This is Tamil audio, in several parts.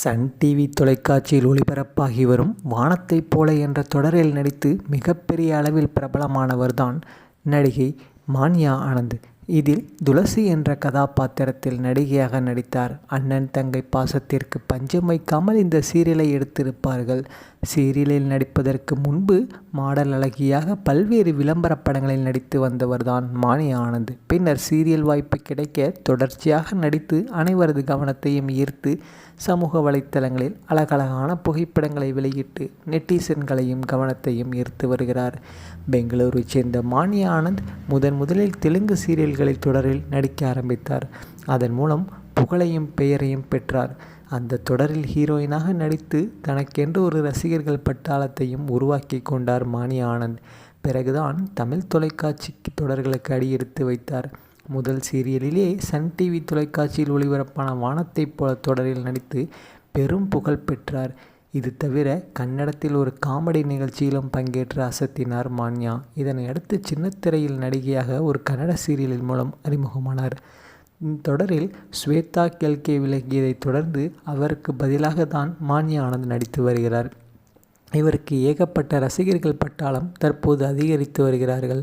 சன் டிவி தொலைக்காட்சியில் ஒளிபரப்பாகி வரும் வானத்தைப் போல என்ற தொடரில் நடித்து மிகப்பெரிய அளவில் பிரபலமானவர்தான் நடிகை மான்யா ஆனந்த். இதில் துளசி என்ற கதாபாத்திரத்தில் நடிகையாக நடித்தார். அண்ணன் தங்கை பாசத்திற்கு பஞ்சம் வைக்காமல் இந்த சீரியலை எடுத்திருப்பார்கள். சீரியலில் நடிப்பதற்கு முன்பு மாடல் அழகியாக பல்வேறு விளம்பர படங்களில் நடித்து வந்தவர்தான் மானி ஆனந்த். பின்னர் சீரியல் வாய்ப்பு கிடைக்க தொடர்ச்சியாக நடித்து அனைவரது கவனத்தையும் ஈர்த்து சமூக வலைத்தளங்களில் அழகழகான புகைப்படங்களை வெளியிட்டு நெட்டிசன்களையும் கவனத்தையும் ஈர்த்து வருகிறார். பெங்களூரை சேர்ந்த மானிய ஆனந்த் முதன் முதலில் தெலுங்கு சீரியல் சீரியல்களில் தொடரில் நடிக்க ஆரம்பித்தார். அதன் மூலம் புகழையும் பெயரையும் பெற்றார். அந்த தொடரில் ஹீரோயினாக நடித்து தனக்கென்று ஒரு ரசிகர்கள் பட்டாளத்தையும் உருவாக்கி கொண்டார் மானி ஆனந்த். பிறகுதான் தமிழ் தொலைக்காட்சிக்கு தொடர்களுக்கு அடியெடுத்து வைத்தார். முதல் சீரியலிலே சன் டிவி தொலைக்காட்சியில் ஒளிபரப்பான வானத்தைப் போல தொடரில் நடித்து பெரும் புகழ் பெற்றார். இது தவிர கன்னடத்தில் ஒரு காமெடி நிகழ்ச்சியிலும் பங்கேற்று அசத்தினார் மான்யா. இதனை அடுத்து சின்னத்திரையில் நடிகையாக ஒரு கன்னட சீரியலின் மூலம் அறிமுகமானார். தொடரில் ஸ்வேதா கெல்கே விலகியதைத் தொடர்ந்து அவருக்கு பதிலாக தான் மான்யா ஆனந்த் நடித்து வருகிறார். இவருக்கு ஏகப்பட்ட ரசிகர்கள் பட்டாளம் தற்போது அதிகரித்து வருகிறார்கள்.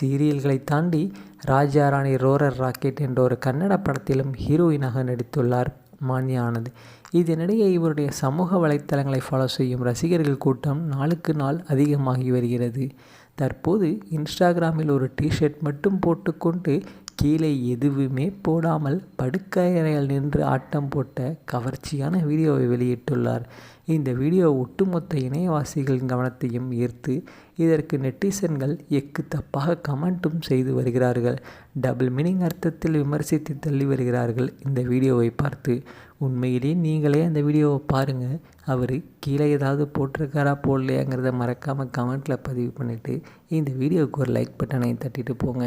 சீரியல்களை தாண்டி ராஜா ராணி ரோரர் ராக்கெட் என்ற ஒரு கன்னட படத்திலும் ஹீரோயினாக நடித்துள்ளார். மானியானது இதனிடையே இவருடைய சமூக வலைத்தளங்களை ஃபாலோ செய்யும் ரசிகர்கள் கூட்டம் நாளுக்கு நாள் அதிகமாகி வருகிறது. தற்போது இன்ஸ்டாகிராமில் ஒரு டிஷர்ட் மட்டும் போட்டுக்கொண்டு கீழே எதுவுமே போடாமல் படுக்கையறையில் நின்று ஆட்டம் போட்ட கவர்ச்சியான வீடியோவை வெளியிட்டுள்ளார். இந்த வீடியோ ஒட்டுமொத்த இணையவாசிகளின் கவனத்தையும் ஈர்த்து இதற்கு நெட்டிசன்கள் எக்கு தப்பாக கமெண்ட்டும் செய்து வருகிறார்கள். டபுள் மீனிங் அர்த்தத்தில் விமர்சித்து தள்ளி வருகிறார்கள் இந்த வீடியோவை பார்த்து. உண்மையிலேயே நீங்களே அந்த வீடியோவை பாருங்கள் அவர் கீழே ஏதாவது போட்டிருக்காரா போடலையாங்கிறத மறக்காமல் கமெண்ட்டில் பதிவு பண்ணிவிட்டு இந்த வீடியோவுக்கு ஒரு லைக் பட்டனை தட்டிட்டு போங்க.